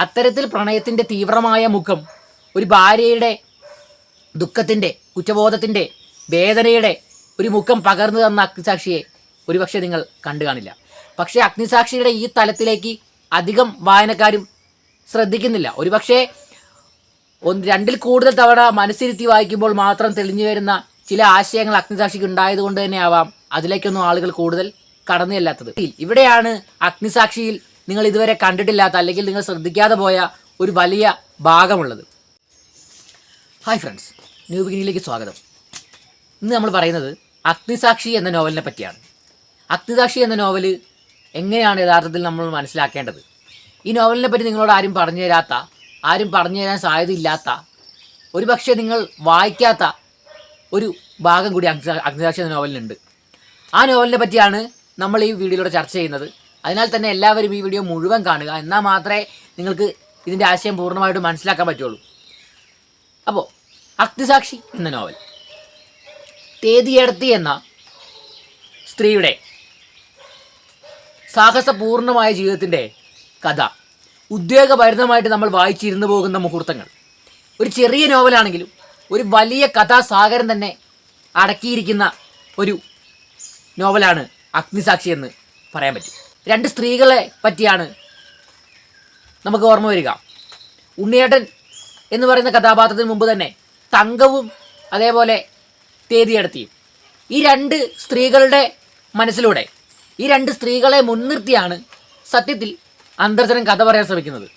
അത്തരത്തിൽ പ്രണയത്തിന്റെ തീവ്രമായ മുഖം ഒരു ഭാര്യയുടെ ദുഃഖത്തിന്റെ കുറ്റബോധത്തിന്റെ വേദനയുടെ ഒരു മുഖം പകർന്നു തന്ന അഗ്നിസാക്ഷിയെ ഒരുപക്ഷെ നിങ്ങൾ കണ്ടു കാണില്ല. പക്ഷേ അഗ്നിസാക്ഷിയുടെ ഈ തലത്തിലേക്ക് അധികം വായനക്കാരും ശ്രദ്ധിക്കുന്നില്ല. ഒരുപക്ഷെ ഒന്ന് രണ്ടിൽ കൂടുതൽ തവണ മനസ്സിരുത്തി വായിക്കുമ്പോൾ മാത്രം തെളിഞ്ഞു വരുന്ന ചില ആശയങ്ങൾ അഗ്നിസാക്ഷിക്ക് ഉണ്ടായതുകൊണ്ട് തന്നെ ആവാം. അതിലേക്കൊന്നും ആളുകൾ കൂടുതൽ കടന്നു ചെല്ലാത്തത് ഇവിടെയാണ് അഗ്നിസാക്ഷിയിൽ നിങ്ങൾ ഇതുവരെ കണ്ടിട്ടില്ലാത്ത അല്ലെങ്കിൽ നിങ്ങൾ ശ്രദ്ധിക്കാതെ പോയ ഒരു വലിയ ഭാഗമുള്ളത്. ഹായ് ഫ്രണ്ട്സ് ന്യൂ ബിഗിനിയിലേക്ക് സ്വാഗതം. ഇന്ന് നമ്മൾ പറയുന്നത് അഗ്നിസാക്ഷി എന്ന നോവലിനെ പറ്റിയാണ്. അഗ്നിസാക്ഷി എന്ന നോവൽ എങ്ങനെയാണ് യഥാർത്ഥത്തിൽ നമ്മൾ മനസ്സിലാക്കേണ്ടത്? ഈ നോവലിനെ പറ്റി നിങ്ങളോട് ആരും പറഞ്ഞു തരാത്ത ആരും പറഞ്ഞു തരാൻ സാധ്യതയില്ലാത്ത ഒരു പക്ഷേ നിങ്ങൾ വായിക്കാത്ത ഒരു ഭാഗം കൂടി അഗ്നിസാക്ഷി എന്ന നോവലിനുണ്ട്. ആ നോവലിനെ പറ്റിയാണ് നമ്മൾ ഈ വീഡിയോയിലൂടെ ചർച്ച ചെയ്യുന്നത്. അതിനാൽ തന്നെ എല്ലാവരും ഈ വീഡിയോ മുഴുവൻ കാണുക. എന്നാൽ മാത്രമേ നിങ്ങൾക്ക് ഇതിന്റെ ആശയം പൂർണമായിട്ട് മനസ്സിലാക്കാൻ പറ്റുള്ളൂ. അപ്പോൾ അഗ്നിസാക്ഷി എന്ന നോവൽ. തേതിയടത്തി എന്ന സ്ത്രീയുടെ സാഹസപൂർണമായ ജീവിതത്തിന്റെ കഥ. ഉദ്വേഗഭരിതമായിട്ട് നമ്മൾ വായിച്ചിരുന്നു പോകുന്ന മുഹൂർത്തങ്ങൾ. ഒരു ചെറിയ നോവലാണെങ്കിലും ഒരു വലിയ കഥാസാഗരം തന്നെ അടക്കിയിരിക്കുന്ന ഒരു നോവലാണ് അഗ്നിസാക്ഷി എന്ന് പറയാൻ പറ്റും. രണ്ട് സ്ത്രീകളെ പറ്റിയാണ് നമുക്ക് ഓർമ്മ വരിക. ഉണ്ണിയേട്ടൻ എന്ന് പറയുന്ന കഥാപാത്രത്തിന് മുമ്പ് തന്നെ തങ്കവും അതേപോലെ തേതിയടത്തിയും ഈ രണ്ട് സ്ത്രീകളുടെ മനസ്സിലൂടെ ഈ രണ്ട് സ്ത്രീകളെ മുൻനിർത്തിയാണ് സത്യത്തിൽ അന്തർജനം കഥ പറയാൻ ശ്രമിക്കുന്നത്.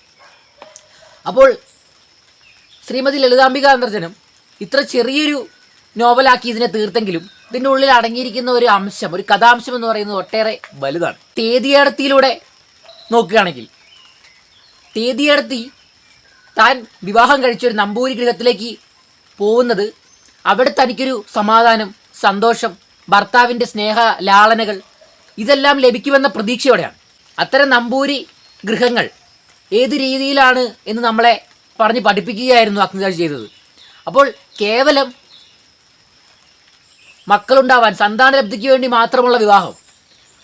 അപ്പോൾ ശ്രീമതി ലളിതാംബിക അന്തർജനം ഇത്ര ചെറിയൊരു നോവലാക്കി ഇതിനെ തീർത്തെങ്കിലും ഇതിന്റെ ഉള്ളിൽ അടങ്ങിയിരിക്കുന്ന ഒരു അംശം ഒരു കഥാംശം എന്ന് പറയുന്നത് ഒട്ടേറെ വലുതാണ്. തേതിയടത്തിയിലൂടെ നോക്കുകയാണെങ്കിൽ തേതിയടത്തി താൻ വിവാഹം കഴിച്ച ഒരു നമ്പൂരി ഗൃഹത്തിലേക്ക് പോകുന്നത് അവിടെ തനിക്കൊരു സമാധാനം സന്തോഷം ഭർത്താവിന്റെ സ്നേഹ ലാളനകൾ ഇതെല്ലാം ലഭിക്കുമെന്ന പ്രതീക്ഷയോടെയാണ്. അത്തരം നമ്പൂരി ഗൃഹങ്ങൾ ഏത് രീതിയിലാണ് എന്ന് നമ്മളെ പറഞ്ഞ് പഠിപ്പിക്കുകയായിരുന്നു അഗ്നിരാജ് ചെയ്തത്. അപ്പോൾ കേവലം മക്കളുണ്ടാവാൻ സന്താനലബ്ധിക്ക് വേണ്ടി മാത്രമുള്ള വിവാഹം.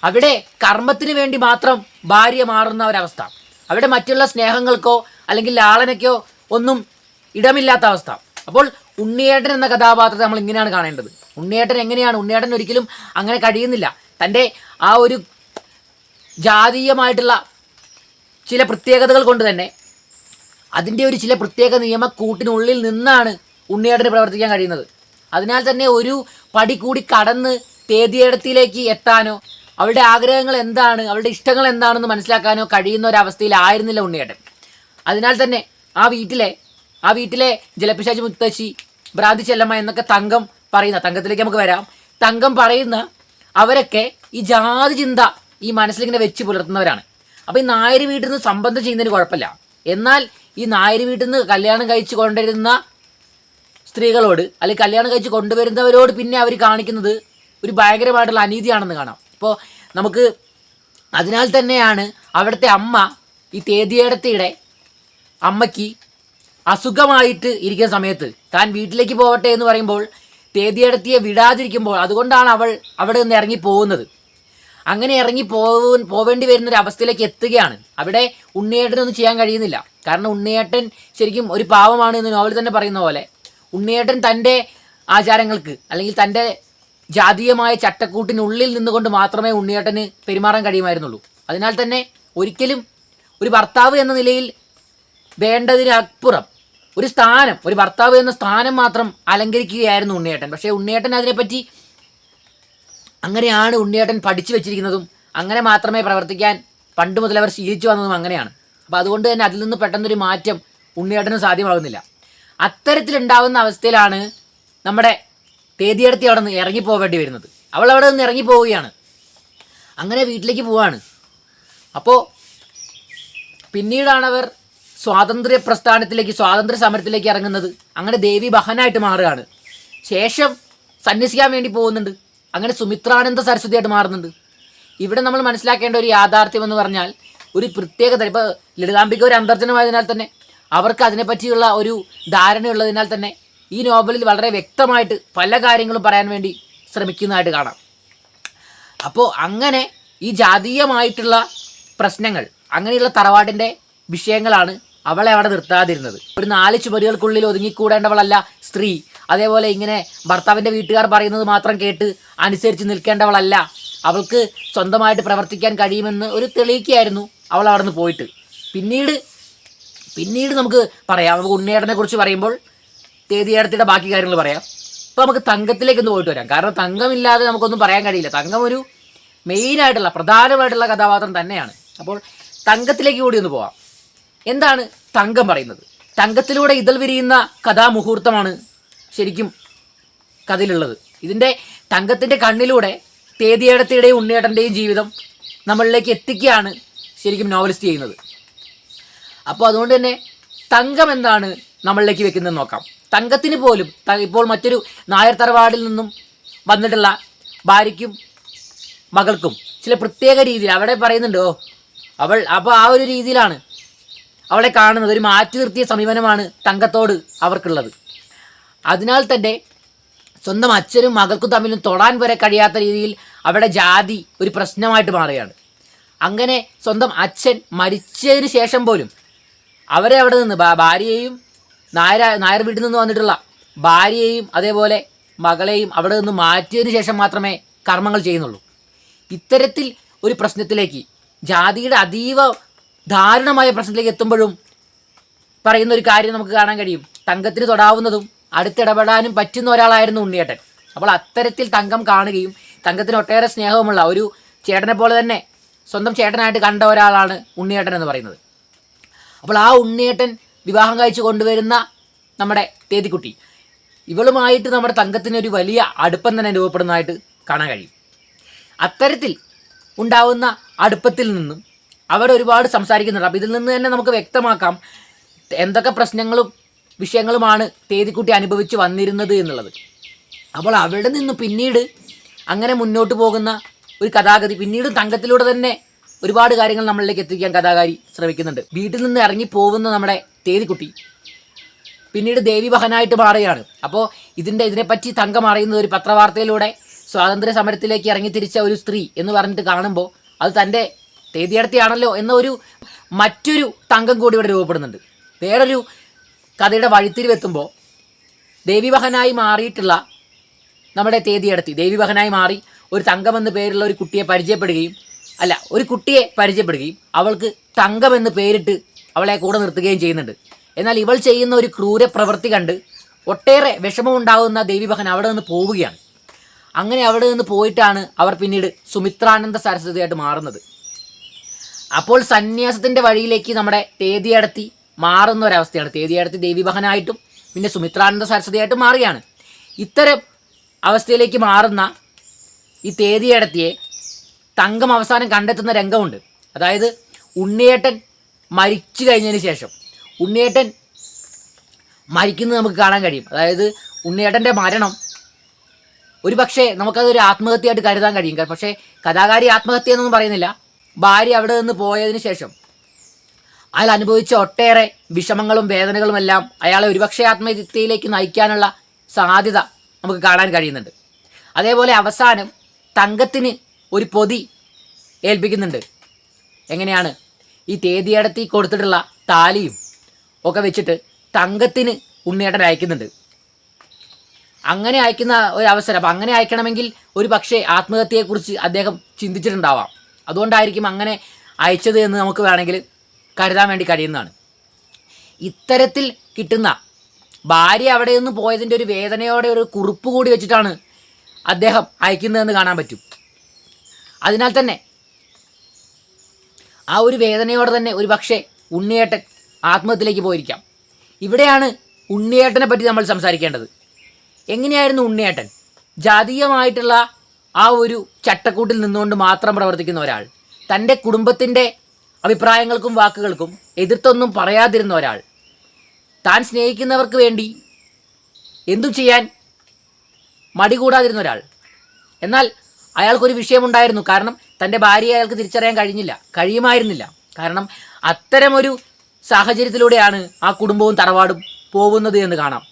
അവിടെ കർമ്മത്തിന് വേണ്ടി മാത്രം ഭാര്യ മാറുന്ന ഒരവസ്ഥ. അവിടെ മറ്റുള്ള സ്നേഹങ്ങൾക്കോ അല്ലെങ്കിൽ ലാളനയ്ക്കോ ഒന്നും ഇടമില്ലാത്ത അവസ്ഥ. അപ്പോൾ ഉണ്ണിയേട്ടൻ എന്ന കഥാപാത്രത്തെ നമ്മൾ ഇങ്ങനെയാണ് കാണേണ്ടത്. ഉണ്ണിയേട്ടൻ എങ്ങനെയാണ്? ഉണ്ണിയേട്ടൻ ഒരിക്കലും അങ്ങനെ കഴിയുന്നില്ല. തന്റെ ആ ഒരു ജാതീയമായിട്ടുള്ള ചില പ്രത്യേകതകൾ കൊണ്ട് തന്നെ അതിന്റെ ഒരു ചില പ്രത്യേക നിയമക്കൂട്ടിനുള്ളിൽ നിന്നാണ് ഉണ്ണിയേട്ടന് പ്രവർത്തിക്കാൻ കഴിയുന്നത്. അതിനാൽ തന്നെ ഒരു പടി കൂടി കടന്ന് തേതിയിടത്തിലേക്ക് എത്താനോ അവരുടെ ആഗ്രഹങ്ങൾ എന്താണ് അവരുടെ ഇഷ്ടങ്ങൾ എന്താണെന്ന് മനസ്സിലാക്കാനോ കഴിയുന്ന ഒരവസ്ഥയിലായിരുന്നില്ല ഉണ്ണിയേട്ടൻ. അതിനാൽ തന്നെ ആ വീട്ടിലെ ആ വീട്ടിലെ ജലപിശാചി മുത്തശ്ശി ഭ്രാന്തി ചെല്ലമ്മ എന്നൊക്കെ തങ്കം പറയുന്ന തങ്കത്തിലേക്ക് നമുക്ക് വരാം. തങ്കം പറയുന്ന അവരൊക്കെ ഈ ജാതി ചിന്ത ഈ മനസ്സിലിങ്ങനെ വെച്ച് പുലർത്തുന്നവരാണ്. അപ്പോൾ ഈ നായർ വീട്ടിൽ നിന്ന് സംബന്ധം ചെയ്യുന്നതിന് കുഴപ്പമില്ല. എന്നാൽ ഈ നായർ വീട്ടിൽ നിന്ന് കല്യാണം കഴിച്ച് കൊണ്ടുവരുന്ന സ്ത്രീകളോട് അല്ലെങ്കിൽ കല്യാണം കഴിച്ച് കൊണ്ടുവരുന്നവരോട് പിന്നെ അവർ കാണിക്കുന്നത് ഒരു ഭയങ്കരമായിട്ടുള്ള അനീതിയാണെന്ന് കാണാം. ഇപ്പോൾ നമുക്ക് അതിനാൽ തന്നെയാണ് അവിടുത്തെ അമ്മ ഈ തേതിയേടത്തിയുടെ അമ്മയ്ക്ക് അസുഖമായിട്ട് ഇരിക്കുന്ന സമയത്ത് താൻ വീട്ടിലേക്ക് പോവട്ടെ എന്ന് പറയുമ്പോൾ തേതിയടത്തിയെ വിടാതിരിക്കുമ്പോൾ അതുകൊണ്ടാണ് അവൾ അവിടെ നിന്ന് ഇറങ്ങി പോകുന്നത്. അങ്ങനെ ഇറങ്ങി പോവും പോവേണ്ടി വരുന്ന ഒരു അവസ്ഥയിലേക്ക് എത്തുകയാണ്. അവിടെ ഉണ്ണിയേട്ടനൊന്നും ചെയ്യാൻ കഴിയുന്നില്ല. കാരണം ഉണ്ണിയേട്ടൻ ശരിക്കും ഒരു പാവമാണ് എന്ന് നോവൽ തന്നെ പറയുന്ന പോലെ. ഉണ്ണിയേട്ടൻ തന്റെ ആചാരങ്ങൾക്ക് അല്ലെങ്കിൽ തന്റെ ജാതീയമായ ചട്ടക്കൂട്ടിനുള്ളിൽ നിന്നുകൊണ്ട് മാത്രമേ ഉണ്ണിയേട്ടന് പെരുമാറാൻ കഴിയുമായിരുന്നുള്ളൂ. അതിനാൽ തന്നെ ഒരിക്കലും ഒരു ഭർത്താവ് എന്ന നിലയിൽ വേണ്ടതിനപ്പുറം ഒരു സ്ഥാനം ഒരു ഭർത്താവ് എന്ന സ്ഥാനം മാത്രം അലങ്കരിക്കുകയായിരുന്നു ഉണ്ണിയേട്ടൻ. പക്ഷേ ഉണ്ണിയേട്ടൻ അതിനെപ്പറ്റി അങ്ങനെയാണ് ഉണ്ണിയേട്ടൻ പഠിച്ചു വെച്ചിരിക്കുന്നതും അങ്ങനെ മാത്രമേ പ്രവർത്തിക്കാൻ പണ്ട് മുതൽ അവർ ശീലിച്ചു വന്നതും അങ്ങനെയാണ്. അപ്പോൾ അതുകൊണ്ട് തന്നെ അതിൽ നിന്ന് പെട്ടെന്നൊരു മാറ്റം ഉണ്ണിയേട്ടന് സാധ്യമാകുന്നില്ല. അത്തരത്തിലുണ്ടാവുന്ന അവസ്ഥയിലാണ് നമ്മുടെ തേതിയെടുത്തി അവിടെ നിന്ന് ഇറങ്ങിപ്പോവേണ്ടി വരുന്നത്. അവൾ അവിടെ നിന്ന് ഇറങ്ങിപ്പോവുകയാണ്. അങ്ങനെ വീട്ടിലേക്ക് പോവാണ്. അപ്പോൾ പിന്നീടാണ് അവർ സ്വാതന്ത്ര്യ പ്രസ്ഥാനത്തിലേക്ക് സ്വാതന്ത്ര്യ സമരത്തിലേക്ക് ഇറങ്ങുന്നത്. അങ്ങനെ ദേവി ബഹനായിട്ട് മാറുകയാണ്. ശേഷം സന്യസിക്കാൻ വേണ്ടി പോകുന്നുണ്ട്. അങ്ങനെ സുമിത്രാനന്ദ സരസ്വതിയായിട്ട് മാറുന്നുണ്ട്. ഇവിടെ നമ്മൾ മനസ്സിലാക്കേണ്ട ഒരു യാഥാർത്ഥ്യം എന്ന് പറഞ്ഞാൽ ഒരു പ്രത്യേകത. ഇപ്പോൾ ലളിതാംബിക ഒരു അന്തർജനമായതിനാൽ തന്നെ അവർക്ക് അതിനെപ്പറ്റിയുള്ള ഒരു ധാരണയുള്ളതിനാൽ തന്നെ ഈ നോവലിൽ വളരെ വ്യക്തമായിട്ട് പല കാര്യങ്ങളും പറയാൻ വേണ്ടി ശ്രമിക്കുന്നതായിട്ട് കാണാം. അപ്പോൾ അങ്ങനെ ഈ ജാതീയമായിട്ടുള്ള പ്രശ്നങ്ങൾ അങ്ങനെയുള്ള തറവാടിന്റെ വിഷയങ്ങളാണ് അവളെ അവിടെ നിർത്താതിരുന്നത്. ഒരു നാല് ചുമരുകൾക്കുള്ളിൽ ഒതുങ്ങിക്കൂടേണ്ടവളല്ല സ്ത്രീ. അതേപോലെ ഇങ്ങനെ ഭർത്താവിന്റെ വീട്ടുകാർ പറയുന്നത് മാത്രം കേട്ട് അനുസരിച്ച് നിൽക്കേണ്ടവളല്ല. അവൾക്ക് സ്വന്തമായിട്ട് പ്രവർത്തിക്കാൻ കഴിയുമെന്ന് ഒരു തെളിയിക്കുകയായിരുന്നു അവൾ അവിടെ നിന്ന് പോയിട്ട്. പിന്നീട് പിന്നീട് നമുക്ക് പറയാം. നമുക്ക് ഉണ്ണിയേട്ടനെ കുറിച്ച് പറയുമ്പോൾ തേതിയേടത്തിയുടെ ബാക്കി കാര്യങ്ങൾ പറയാം. അപ്പോൾ നമുക്ക് തങ്കത്തിലേക്ക് ഒന്ന് പോയിട്ട് വരാം. കാരണം തങ്കമില്ലാതെ നമുക്കൊന്നും പറയാൻ കഴിയില്ല. തങ്കം ഒരു മെയിനായിട്ടുള്ള പ്രധാനമായിട്ടുള്ള കഥാപാത്രം തന്നെയാണ്. അപ്പോൾ തങ്കത്തിലേക്ക് കൂടി ഒന്ന് പോവാം. എന്താണ് തങ്കം പറയുന്നത്? തങ്കത്തിലൂടെ ഇതൾ വിരിയുന്ന കഥാമുഹൂർത്തമാണ് ശരിക്കും കഥയിലുള്ളത്. ഇതിന്റെ തങ്കത്തിന്റെ കണ്ണിലൂടെ തേതിയേടത്തിയുടെയും ഉണ്ണിയേട്ടന്റെയും ജീവിതം നമ്മളിലേക്ക് എത്തിക്കുകയാണ് ശരിക്കും നോവലിസ്റ്റ് ചെയ്യുന്നത്. അപ്പോൾ അതുകൊണ്ട് തന്നെ തങ്കം എന്താണ് നമ്മളിലേക്ക് വെക്കുന്നത് നോക്കാം. തങ്കത്തിന് പോലും ഇപ്പോൾ മറ്റൊരു നായർ തറവാടിൽ നിന്നും വന്നിട്ടുള്ള ഭാര്യയ്ക്കും മകൾക്കും ചില പ്രത്യേക രീതിയിൽ അവിടെ പറയുന്നുണ്ടോ അവൾ അപ്പോൾ ആ ഒരു രീതിയിലാണ് അവളെ കാണുന്നത്. ഒരു മാറ്റി നിർത്തിയ സമീപനമാണ് തങ്കത്തോട് അവർക്കുള്ളത്. അതിനാൽ തന്നെ സ്വന്തം അച്ഛനും മകൾക്കും തമ്മിലും തൊടാൻ വരെ കഴിയാത്ത രീതിയിൽ അവിടെ ജാതി ഒരു പ്രശ്നമായിട്ട് മാറുകയാണ്. അങ്ങനെ സ്വന്തം അച്ഛൻ മരിച്ചതിന് ശേഷം പോലും അവരെ അവിടെ നിന്ന് ഭാര്യയെയും നായര നായർ വീട്ടിൽ നിന്ന് വന്നിട്ടുള്ള ഭാര്യയെയും അതേപോലെ മകളെയും അവിടെ നിന്ന് മാറ്റിയതിന് ശേഷം മാത്രമേ കർമ്മങ്ങൾ ചെയ്യുന്നുള്ളൂ. ഇത്തരത്തിൽ ഒരു പ്രശ്നത്തിലേക്ക് ജാതിയുടെ അതീവ ദാരുണമായ പ്രശ്നത്തിലേക്ക് എത്തുമ്പോഴും പറയുന്ന ഒരു കാര്യം നമുക്ക് കാണാൻ കഴിയും. തങ്കത്തിന് തൊടാവുന്നതും അടുത്തിടപെടാനും പറ്റുന്ന ഒരാളായിരുന്നു ഉണ്ണിയേട്ടൻ. അപ്പോൾ അത്തരത്തിൽ തങ്കം കാണുകയും തങ്കത്തിന് ഒട്ടേറെ സ്നേഹവുമുള്ള ഒരു ചേട്ടനെ പോലെ തന്നെ സ്വന്തം ചേട്ടനായിട്ട് കണ്ട ഒരാളാണ് ഉണ്ണിയേട്ടൻ എന്ന് പറയുന്നത്. അപ്പോൾ ആ ഉണ്ണിയേട്ടൻ വിവാഹം കഴിച്ച് കൊണ്ടുവരുന്ന നമ്മുടെ തേതിക്കുട്ടി. ഇവളുമായിട്ട് നമ്മുടെ തങ്കത്തിനൊരു വലിയ അടുപ്പം തന്നെ രൂപപ്പെടുന്നതായിട്ട് കാണാൻ കഴിയും. അത്തരത്തിൽ ഉണ്ടാവുന്ന അടുപ്പത്തിൽ നിന്നും അവർ ഒരുപാട് സംസാരിക്കുന്നുണ്ട്. അപ്പോൾ ഇതിൽ നിന്ന് തന്നെ നമുക്ക് വ്യക്തമാക്കാം എന്തൊക്കെ പ്രശ്നങ്ങളും വിഷയങ്ങളുമാണ് തേതിക്കുട്ടി അനുഭവിച്ച് വന്നിരുന്നത് എന്നുള്ളത്. അപ്പോൾ അവിടെ നിന്ന് പിന്നീട് അങ്ങനെ മുന്നോട്ട് പോകുന്ന ഒരു കഥാഗതി പിന്നീട് തങ്കത്തിലൂടെ തന്നെ ഒരുപാട് കാര്യങ്ങൾ നമ്മളിലേക്ക് എത്തിക്കാൻ കഥാകാരി ശ്രമിക്കുന്നുണ്ട്. വീട്ടിൽ നിന്ന് ഇറങ്ങി പോകുന്ന നമ്മുടെ തേതിക്കുട്ടി പിന്നീട് ദേവി മകനായിട്ട് മാറുകയാണ്. അപ്പോൾ ഇതിന്റെ ഇതിനെപ്പറ്റി തങ്കം അറിയുന്നത് ഒരു പത്രവാർത്തയിലൂടെ സ്വാതന്ത്ര്യ സമരത്തിലേക്ക് ഇറങ്ങി തിരിച്ച ഒരു സ്ത്രീ എന്ന് പറഞ്ഞിട്ട് കാണുമ്പോൾ അത് തന്റെ തേതിയടത്തിയാണല്ലോ എന്ന ഒരു മറ്റൊരു തങ്കം കൂടി ഇവിടെ രൂപപ്പെടുന്നുണ്ട്. വേറൊരു കഥയുടെ വഴിത്തിരിവെത്തുമ്പോൾ ദേവിവഹനായി മാറിയിട്ടുള്ള നമ്മുടെ തേതിയടത്തി ദേവിവഹനായി മാറി ഒരു തങ്കം എന്ന പേരുള്ള ഒരു കുട്ടിയെ പരിചയപ്പെടുകയും അല്ല ഒരു കുട്ടിയെ പരിചയപ്പെടുകയും അവൾക്ക് തങ്കം എന്ന് പേരിട്ട് അവളെ കൂടെ നിർത്തുകയും ചെയ്യുന്നുണ്ട്. എന്നാൽ ഇവൾ ചെയ്യുന്ന ഒരു ക്രൂര പ്രവൃത്തി കണ്ട് ഒട്ടേറെ വിഷമമുണ്ടാകുന്ന ദേവിമകൻ അവിടെ നിന്ന് പോവുകയാണ്. അങ്ങനെ അവിടെ നിന്ന് പോയിട്ടാണ് അവർ പിന്നീട് സുമിത്രാനന്ദ സരസ്വതിയായിട്ട് മാറുന്നത്. അപ്പോൾ സന്യാസത്തിന്റെ വഴിയിലേക്ക് നമ്മുടെ തേതിയടത്തി മാറുന്ന ഒരവസ്ഥയാണ്. തേതിയടത്തി ദേവിമഹനായിട്ടും പിന്നെ സുമിത്രാനന്ദ സരസ്വതിയായിട്ടും മാറുകയാണ്. ഇത്തരം അവസ്ഥയിലേക്ക് മാറുന്ന ഈ തേതിയടത്തിയെ തങ്കം അവസാനം കണ്ടെത്തുന്ന രംഗമുണ്ട്. അതായത് ഉണ്ണിയേട്ടൻ മരിച്ചു കഴിഞ്ഞതിന് ശേഷം. ഉണ്ണിയേട്ടൻ മരിക്കുന്നത് നമുക്ക് കാണാൻ കഴിയും. അതായത് ഉണ്ണിയേട്ടന്റെ മരണം ഒരു പക്ഷേ നമുക്കതൊരു ആത്മഹത്യയായിട്ട് കരുതാൻ കഴിയും. പക്ഷേ കഥാകാരി ആത്മഹത്യ എന്നൊന്നും പറയുന്നില്ല. ഭാര്യ അവിടെ നിന്ന് പോയതിന് ശേഷം അയാൾ അനുഭവിച്ച ഒട്ടേറെ വിഷമങ്ങളും വേദനകളും എല്ലാം അയാളെ ഒരുപക്ഷെ ആത്മഹത്യയിലേക്ക് നയിക്കാനുള്ള സാധ്യത നമുക്ക് കാണാൻ കഴിയുന്നുണ്ട്. അതേപോലെ അവസാനം തങ്കത്തിന് ഒരു പൊതി ഏൽപ്പിക്കുന്നുണ്ട്. എങ്ങനെയാണ്? ഈ തേതിയടത്തി കൊടുത്തിട്ടുള്ള താലിയും ഒക്കെ വെച്ചിട്ട് തങ്കത്തിന് ഉണ്ണിയേട്ടൻ അയക്കുന്നുണ്ട്. അങ്ങനെ അയക്കുന്ന ഒരു അവസരം അപ്പം അങ്ങനെ അയക്കണമെങ്കിൽ ഒരു പക്ഷേ ആത്മഹത്യയെക്കുറിച്ച് അദ്ദേഹം ചിന്തിച്ചിട്ടുണ്ടാവാം. അതുകൊണ്ടായിരിക്കും അങ്ങനെ അയച്ചത് എന്ന് നമുക്ക് വേണമെങ്കിൽ കരുതാൻ വേണ്ടി കഴിയുന്നതാണ്. ഇത്തരത്തിൽ കിട്ടുന്ന ഭാര്യ അവിടെ നിന്ന് പോയതിന്റെ ഒരു വേദനയോടെ ഒരു കുറിപ്പ് കൂടി വെച്ചിട്ടാണ് അദ്ദേഹം അയക്കുന്നതെന്ന് കാണാൻ പറ്റും. അതിനാൽ തന്നെ ആ ഒരു വേദനയോടെ തന്നെ ഒരു പക്ഷേ ഉണ്ണിയേട്ടൻ ആത്മഹത്യയിലേക്ക് പോയിരിക്കാം. ഇവിടെയാണ് ഉണ്ണിയേട്ടനെ പറ്റി നമ്മൾ സംസാരിക്കേണ്ടത്. എങ്ങനെയായിരുന്നു ഉണ്ണിയേട്ടൻ? ജാതീയമായിട്ടുള്ള ആ ഒരു ചട്ടക്കൂട്ടിൽ നിന്നുകൊണ്ട് മാത്രം പ്രവർത്തിക്കുന്ന ഒരാൾ തന്റെ കുടുംബത്തിന്റെ അഭിപ്രായങ്ങൾക്കും വാക്കുകൾക്കും എതിർത്തൊന്നും പറയാതിരുന്ന ഒരാൾ താൻ സ്നേഹിക്കുന്നവർക്ക് വേണ്ടി എന്തും ചെയ്യാൻ മടി കൂടാതിരുന്ന ഒരാൾ. എന്നാൽ അയാൾക്കൊരു വിഷയമുണ്ടായിരുന്നു. കാരണം തന്റെ ഭാര്യയെ അയാൾക്ക് തിരിച്ചറിയാൻ കഴിഞ്ഞില്ല. കഴിയുമായിരുന്നില്ല. കാരണം അത്തരമൊരു സാഹചര്യത്തിലൂടെയാണ് ആ കുടുംബവും തറവാടും പോകുന്നത് എന്ന് കാണാം.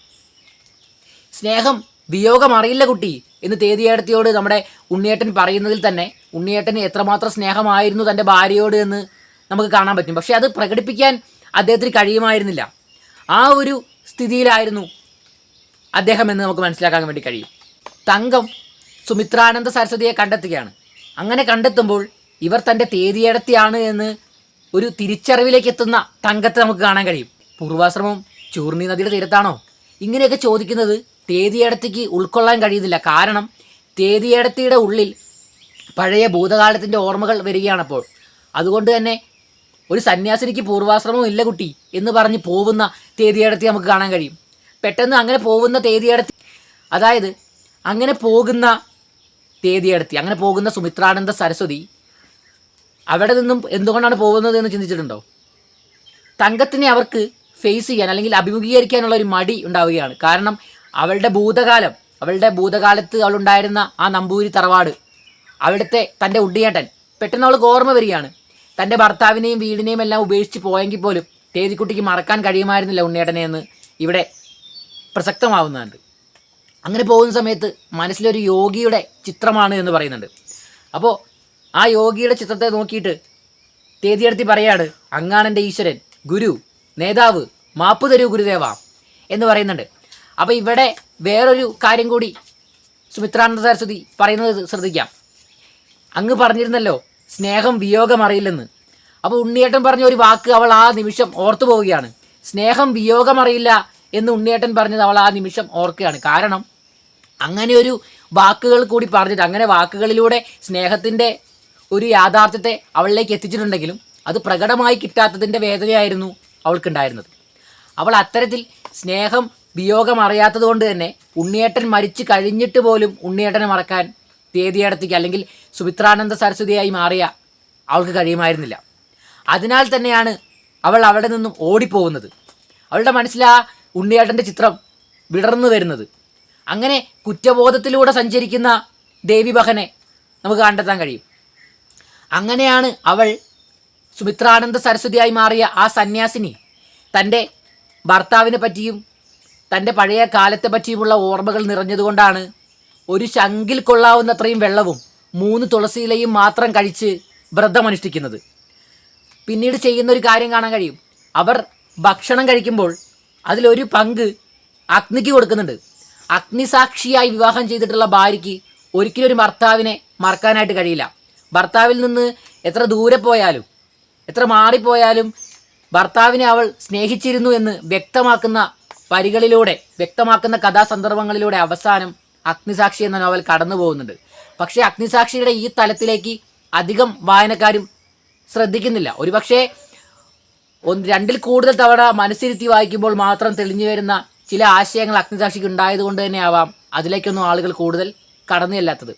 സ്നേഹം വിയോഗം അറിയില്ല കുട്ടി എന്ന് തേതിയേടത്തിയോട് നമ്മുടെ ഉണ്ണിയേട്ടൻ പറയുന്നതിൽ തന്നെ ഉണ്ണിയേട്ടന് എത്രമാത്രം സ്നേഹമായിരുന്നു തന്റെ ഭാര്യയോട് എന്ന് നമുക്ക് കാണാൻ പറ്റും. പക്ഷേ അത് പ്രകടിപ്പിക്കാൻ അദ്ദേഹത്തിന് കഴിയുമായിരുന്നില്ല. ആ ഒരു സ്ഥിതിയിലായിരുന്നു അദ്ദേഹം എന്ന് നമുക്ക് മനസ്സിലാക്കാൻ വേണ്ടി കഴിയും. തങ്കം സുമിത്രാനന്ദ സരസ്വതിയെ കണ്ടെത്തുകയാണ്. അങ്ങനെ കണ്ടെത്തുമ്പോൾ ഇവർ തന്റെ തേതിയടത്തിയാണ് എന്ന് ഒരു തിരിച്ചറിവിലേക്ക് എത്തുന്ന തങ്കത്തെ നമുക്ക് കാണാൻ കഴിയും. പൂർവാശ്രമം ചൂർണി നദിയുടെ തീരത്താണോ? ഇങ്ങനെയൊക്കെ ചോദിക്കുന്നത് തേതിയടത്തിക്ക് ഉൾക്കൊള്ളാൻ കഴിയുന്നില്ല. കാരണം തേതിയടത്തിയുടെ ഉള്ളിൽ പഴയ ഭൂതകാലത്തിന്റെ ഓർമ്മകൾ വരികയാണപ്പോൾ. അതുകൊണ്ട് തന്നെ ഒരു സന്യാസിനിക്ക് പൂർവാശ്രമവും ഇല്ല കുട്ടി എന്ന് പറഞ്ഞ് പോകുന്ന തേതിയടത്തി നമുക്ക് കാണാൻ കഴിയും. പെട്ടെന്ന് അങ്ങനെ പോകുന്ന തേതിയടത്തി അതായത് അങ്ങനെ പോകുന്ന തേതിയടത്തി അങ്ങനെ പോകുന്ന സുമിത്രാനന്ദ സരസ്വതി അവിടെ നിന്നും എന്തുകൊണ്ടാണ് പോകുന്നത് എന്ന് ചിന്തിച്ചിട്ടുണ്ടോ? തങ്കത്തിനെ അവർക്ക് ഫേസ് ചെയ്യാൻ അല്ലെങ്കിൽ അഭിമുഖീകരിക്കാനുള്ള ഒരു മടി ഉണ്ടാവുകയാണ്. കാരണം അവളുടെ ഭൂതകാലം അവളുടെ ഭൂതകാലത്ത് അവളുണ്ടായിരുന്ന ആ നമ്പൂരി തറവാട് അവിടുത്തെ തന്റെ ഉണ്ണിയേട്ടൻ പെട്ടെന്ന് അവൾക്ക് ഓർമ്മ വരികയാണ്. തന്റെ ഭർത്താവിനെയും വീടിനെയും എല്ലാം ഉപേക്ഷിച്ച് പോയെങ്കിൽ പോലും തേതിക്കുട്ടിക്ക് മറക്കാൻ കഴിയുമായിരുന്നില്ല ഉണ്ണിയേട്ടനെ എന്ന് ഇവിടെ പ്രസക്തമാവുന്നുണ്ട്. അങ്ങനെ പോകുന്ന സമയത്ത് മനസ്സിലൊരു യോഗിയുടെ ചിത്രമാണ് എന്ന് പറയുന്നുണ്ട്. അപ്പോൾ ആ യോഗിയുടെ ചിത്രത്തെ നോക്കിയിട്ട് തേതിയെടുത്തി പറയാണ് അങ്ങാണെന്റെ ഈശ്വരൻ ഗുരു നേതാവ് മാപ്പ് തരൂ ഗുരുദേവ എന്ന് പറയുന്നുണ്ട്. അപ്പോൾ ഇവിടെ വേറൊരു കാര്യം കൂടി സുമിത്രാനന്ദ സരസ്വതി പറയുന്നത് ശ്രദ്ധിക്കാം. അങ്ങ് പറഞ്ഞിരുന്നല്ലോ സ്നേഹം വിയോഗം അറിയില്ലെന്ന്. അപ്പോൾ ഉണ്ണിയേട്ടൻ പറഞ്ഞ ഒരു വാക്ക് അവൾ ആ നിമിഷം ഓർത്തു പോവുകയാണ്. സ്നേഹം വിയോഗം അറിയില്ല എന്ന് ഉണ്ണിയേട്ടൻ പറഞ്ഞത് അവൾ ആ നിമിഷം ഓർക്കുകയാണ്. കാരണം അങ്ങനെ ഒരു വാക്കുകൾ കൂടി പറഞ്ഞിട്ട് അങ്ങനെ വാക്കുകളിലൂടെ സ്നേഹത്തിന്റെ ഒരു യാഥാർത്ഥ്യത്തെ അവളിലേക്ക് എത്തിച്ചിട്ടുണ്ടെങ്കിലും അത് പ്രകടമായി കിട്ടാത്തതിന്റെ വേദനയായിരുന്നു അവൾക്കുണ്ടായിരുന്നത്. അവൾ അത്തരത്തിൽ സ്നേഹം വിയോഗം അറിയാത്തത് കൊണ്ട് തന്നെ ഉണ്ണിയേട്ടൻ മരിച്ചു കഴിഞ്ഞിട്ട് പോലും ഉണ്ണിയേട്ടനെ മറക്കാൻ തേതിയടത്തേക്ക് അല്ലെങ്കിൽ സുമിത്രാനന്ദ സരസ്വതിയായി മാറിയ അവൾക്ക് കഴിയുമായിരുന്നില്ല. അതിനാൽ തന്നെയാണ് അവൾ അവിടെ നിന്നും ഓടിപ്പോകുന്നത്. അവളുടെ മനസ്സിൽ ആ ഉണ്ണിയേട്ടന്റെ ചിത്രം വിടർന്നു വരുന്നത്. അങ്ങനെ കുറ്റബോധത്തിലൂടെ സഞ്ചരിക്കുന്ന ദേവി ബഹനെ നമുക്ക് കണ്ടെത്താൻ കഴിയും. അങ്ങനെയാണ് അവൾ സുമിത്രാനന്ദ സരസ്വതിയായി മാറിയ ആ സന്യാസിനി തന്റെ ഭർത്താവിനെ പറ്റിയും തന്റെ പഴയ കാലത്തെ പറ്റിയുമുള്ള ഓർമ്മകൾ നിറഞ്ഞതുകൊണ്ടാണ് ഒരു ശങ്കിൽ കൊള്ളാവുന്നത്രയും വെള്ളവും മൂന്ന് തുളസിയിലയും മാത്രം കഴിച്ച് വ്രതമനുഷ്ഠിക്കുന്നത് പിന്നീട് ചെയ്യുന്ന ഒരു കാര്യം കാണാൻ കഴിയും. അവർ ഭക്ഷണം കഴിക്കുമ്പോൾ അതിലൊരു പങ്ക് അഗ്നിക്ക് കൊടുക്കുന്നുണ്ട്. അഗ്നിസാക്ഷിയായി വിവാഹം ചെയ്തിട്ടുള്ള ഭാര്യയ്ക്ക് ഒരിക്കലും ഒരു ഭർത്താവിനെ മറക്കാനായിട്ട് കഴിയില്ല. ഭർത്താവിൽ നിന്ന് എത്ര ദൂരെ പോയാലും എത്ര മാറിപ്പോയാലും ഭർത്താവിനെ അവൾ സ്നേഹിച്ചിരുന്നു എന്ന് വ്യക്തമാക്കുന്ന വരികളിലൂടെ വ്യക്തമാക്കുന്ന കഥാസന്ദർഭങ്ങളിലൂടെ അവസാനം അഗ്നിസാക്ഷി എന്ന നോവൽ കടന്നു പോകുന്നുണ്ട് പക്ഷേ അഗ്നിസാക്ഷിയുടെ ഈ തലത്തിലേക്ക് അധികം വായനക്കാരും ശ്രദ്ധിക്കുന്നില്ല. ഒരുപക്ഷേ ഒന്ന് രണ്ടിൽ കൂടുതൽ തവണ മനസ്സിരുത്തി വായിക്കുമ്പോൾ മാത്രം തെളിഞ്ഞു വരുന്ന ചില ആശയങ്ങൾ അഗ്നിസാക്ഷിക്ക് ഉണ്ടായതുകൊണ്ട് തന്നെ ആവാം. അതിലേക്കൊന്നും ആളുകൾ കൂടുതൽ കടന്നു ചെല്ലാത്തത്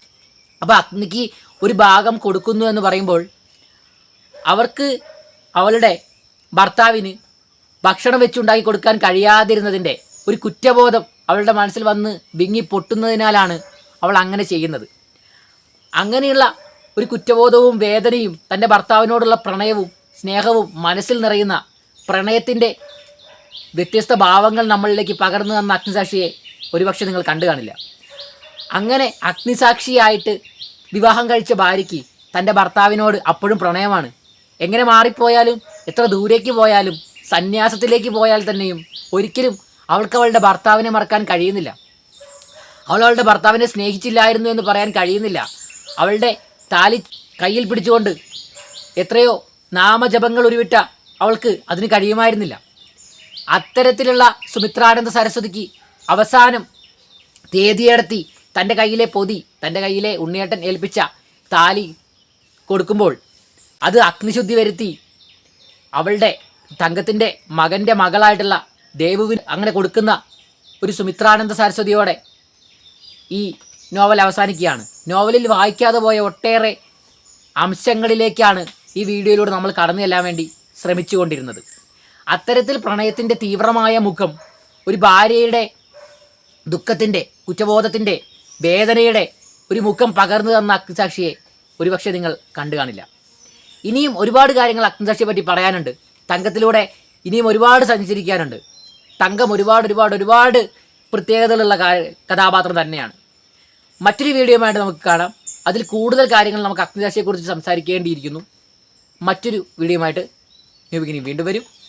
അപ്പോൾ അഗ്നിക്ക് ഒരു ഭാഗം കൊടുക്കുന്നു എന്ന് പറയുമ്പോൾ അവർക്ക് അവളുടെ ഭർത്താവിന് ഭക്ഷണം വെച്ചുണ്ടാക്കി കൊടുക്കാൻ കഴിയാതിരുന്നതിന്റെ ഒരു കുറ്റബോധം അവളുടെ മനസ്സിൽ വന്ന് വിങ്ങി പൊട്ടുന്നതിനാലാണ് അവൾ അങ്ങനെ ചെയ്യുന്നത്. അങ്ങനെയുള്ള ഒരു കുറ്റബോധവും വേദനയും തന്റെ ഭർത്താവിനോടുള്ള പ്രണയവും സ്നേഹവും മനസ്സിൽ നിറയുന്ന പ്രണയത്തിന്റെ വ്യത്യസ്ത ഭാവങ്ങൾ നമ്മളിലേക്ക് പകർന്നു തന്ന അഗ്നിസാക്ഷിയെ ഒരുപക്ഷെ നിങ്ങൾ കണ്ടു കാണില്ല. അങ്ങനെ അഗ്നിസാക്ഷിയായിട്ട് വിവാഹം കഴിച്ച ഭാര്യയ്ക്ക് തന്റെ ഭർത്താവിനോട് അപ്പോഴും പ്രണയമാണ്. എങ്ങനെ മാറിപ്പോയാലും എത്ര ദൂരേക്ക് പോയാലും സന്യാസത്തിലേക്ക് പോയാൽ തന്നെയും ഒരിക്കലും അവൾക്ക് അവളുടെ ഭർത്താവിനെ മറക്കാൻ കഴിയുന്നില്ല. അവൾ അവളുടെ ഭർത്താവിനെ സ്നേഹിച്ചില്ലായിരുന്നു എന്ന് പറയാൻ കഴിയുന്നില്ല. അവളുടെ താലി കയ്യിൽ പിടിച്ചുകൊണ്ട് എത്രയോ നാമജപങ്ങൾ ഉരുവിട്ട അവൾക്ക് അതിന് കഴിയുമായിരുന്നില്ല. അത്തരത്തിലുള്ള സുമിത്രാനന്ദ സരസ്വതിക്ക് അവസാനം തേതിയടത്തി തന്റെ കയ്യിലെ പൊതി തന്റെ കയ്യിലെ ഉണ്ണിയേട്ടൻ ഏൽപ്പിച്ച താലി കൊടുക്കുമ്പോൾ അത് അഗ്നിശുദ്ധി വരുത്തി അവളുടെ തങ്കത്തിന്റെ മകന്റെ മകളായിട്ടുള്ള ദേവുവിന് അങ്ങനെ കൊടുക്കുന്ന ഒരു സുമിത്രാനന്ദ സരസ്വതിയോടെ ഈ നോവൽ അവസാനിക്കുകയാണ്. നോവലിൽ വായിക്കാതെ പോയ ഒട്ടേറെ അംശങ്ങളിലേക്കാണ് ഈ വീഡിയോയിലൂടെ നമ്മൾ കടന്നു ചെല്ലാൻ വേണ്ടി ശ്രമിച്ചുകൊണ്ടിരുന്നത്. അത്തരത്തിൽ പ്രണയത്തിന്റെ തീവ്രമായ മുഖം ഒരു ഭാര്യയുടെ ദുഃഖത്തിന്റെ കുറ്റബോധത്തിന്റെ വേദനയുടെ ഒരു മുഖം പകർന്നു തന്ന അഗ്നിസാക്ഷിയെ ഒരുപക്ഷെ നിങ്ങൾ കണ്ടു കാണില്ല. ഇനിയും ഒരുപാട് കാര്യങ്ങൾ അഗ്നിസാക്ഷിയെ പറ്റി പറയാനുണ്ട്. തങ്കത്തിലൂടെ ഇനിയും ഒരുപാട് സഞ്ചരിക്കാനുണ്ട്. തങ്കം ഒരുപാട് ഒരുപാട് ഒരുപാട് പ്രത്യേകതകളുള്ള കഥാപാത്രം തന്നെയാണ്. മറ്റൊരു വീഡിയോയുമായിട്ട് നമുക്ക് കാണാം. അതിൽ കൂടുതൽ കാര്യങ്ങൾ നമുക്ക് അഗ്നിരാശിയെക്കുറിച്ച് സംസാരിക്കേണ്ടിയിരിക്കുന്നു. മറ്റൊരു വീഡിയോയുമായിട്ട് ന്യൂബിഗിനി വീണ്ടും വരും.